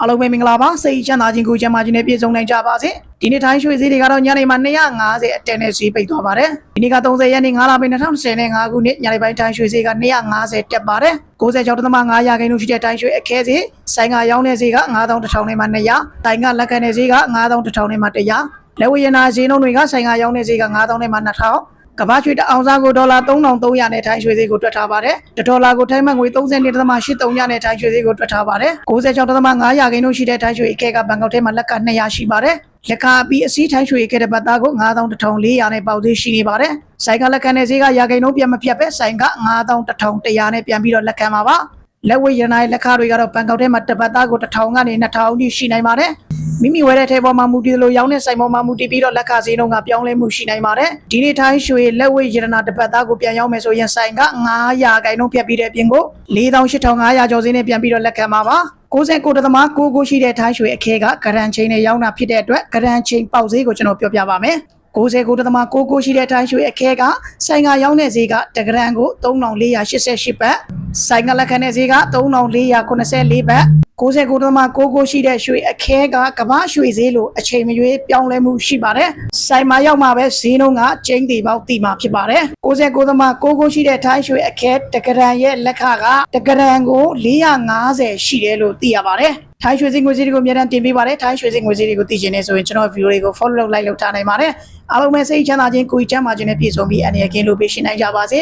အားလုံးပဲမင်္ဂလာပါစိတ်ချမ်းသာခြင်းကိုကျမ်းမာခြင်းနဲ့ပြည့်စုံနိုင်ကြပါစေဒီနေ့ထိုင်းရွှေဈေးတွေကတော့ညနေမှာ250အတက်နဲ့ဈေးပိတ်သွားပါတယ်ဒီနေ့က30ရက်နေ့9လပိုင်း2025ခုနှစ်ညနေပိုင်းထိုင်းရွှေဈေးက250တက်ပါတယ်96.5ရာခိုင်နှုန်းရှိတဲ့ထိုင်းရွှေအခဲဈေးဆိုင်ကရောင်းတဲ့ဈေးက9100နဲ့မှ200တိုင်ကလက်ခံတဲ့ဈေးက9100နဲ့မှ100လက်ဝယ်ရနာဈေးနှုန်းတွေကဆိုင်ကရောင်းတဲ့ဈေးက9000နဲ့မှ2000 ကမ္ဘာရွှေတအောင်စားကိုဒေါ်လာ3300နဲ့ထိုင်းရွှေဈေးကိုတွက်ထားပါတယ်။တစ်ဒေါ်လာကိုထိုင်းမန်ငွေ32.83နဲ့ထိုင်းရွှေဈေးကိုတွက်ထားပါတယ်။96.5ရာခိုင်နှုန်းရှိတဲ့ထိုင်းရွှေအကဲကဘန်ကောက်ထဲမှာလက်က200ရှိပါတယ်။လက်ကအပြီးအစည်းထိုင်းရွှေအကဲတဲ့ဘတ်သားကို9400နဲ့ပေါက်သေးရှိနေပါတယ်။ဆိုင်ကလက်ခံတဲ့ဈေးကရာခိုင်နှုန်းပြန်မဖြတ်ပဲဆိုင်က9100နဲ့ပြန်ပြီးတော့လက်ခံပါပါ။လက်ဝဲရနာရဲ့လက်ခတွေကတော့ဘန်ကောက်ထဲမှာတစ်ပတ်သားကို1000ကနေ2000ထိရှိနိုင်ပါတယ်။ မိမိဝယ်တဲ့ထဲပေါ်မှာမူတည်လို့ရောင်းတဲ့ဆိုင်ပေါ်မှာမူတည်ပြီးတော့လက်ခဈေးနှုန်းကပြောင်းလဲမှုရှိနိုင်ပါတယ်။ဒီနေ့ထိုင်းရွှေလက်ဝဲရတနာတစ်ပတ်သားကိုပြန်ရောင်းမယ်ဆိုရင်ဆိုင်က900ခိုင်နှုန်းဖြတ်ပြီးတဲ့အပြင်ကို48,500ကျော်ဈေးနဲ့ပြန်ပြီးတော့လက်ခံပါပါ။69တသမ9ကိုရှိတဲ့ထိုင်းရွှေအခဲကဂရန်ချင်းနဲ့ရောင်းတာဖြစ်တဲ့အတွက်ဂရန်ချင်းပေါက်ဈေးကိုကျွန်တော်ပြောပြပါမယ်။69တသမ9ကိုရှိတဲ့ထိုင်းရွှေအခဲကဆိုင်ကရောင်းတဲ့ဈေးကတဂရန်ကို3488ဘတ်ဆိုင်ကလက်ခံတဲ့ဈေးက3484ဘတ် 69တသမ9ကိုရှိတဲ့ရွှေအခဲကကမ္ဘာရွှေဈေးလိုအချိန်မရွေးပြောင်းလဲမှုရှိပါတယ်။ဆိုင်မှာရောက်မှာပဲဈေးနှုန်းကကျင်းတီပေါက်တီမှာဖြစ်ပါတယ်။69တသမ9ကိုရှိတဲ့ထိုင်းရွှေအခဲတဂရန်ရဲ့လက်ခကတဂရန်ကို450ရှိတယ်လို့သိရပါတယ်။ထိုင်းရွှေစင်ငွေစည်းတွေကိုအများအားတင်ပေးပါတယ်ထိုင်းရွှေစင်ငွေစည်းတွေကိုသိချင်နေဆိုရင်ကျွန်တော် video တွေကို follow လုပ် like လုပ်ထားနိုင်ပါတယ်အားလုံးပဲစိတ်ချမ်းသာခြင်းကိုယ်ချမ်းသာခြင်းနဲ့ပြည့်စုံပြီးအနေရကင်းလို့ပေးရှင်နိုင်ကြပါစေ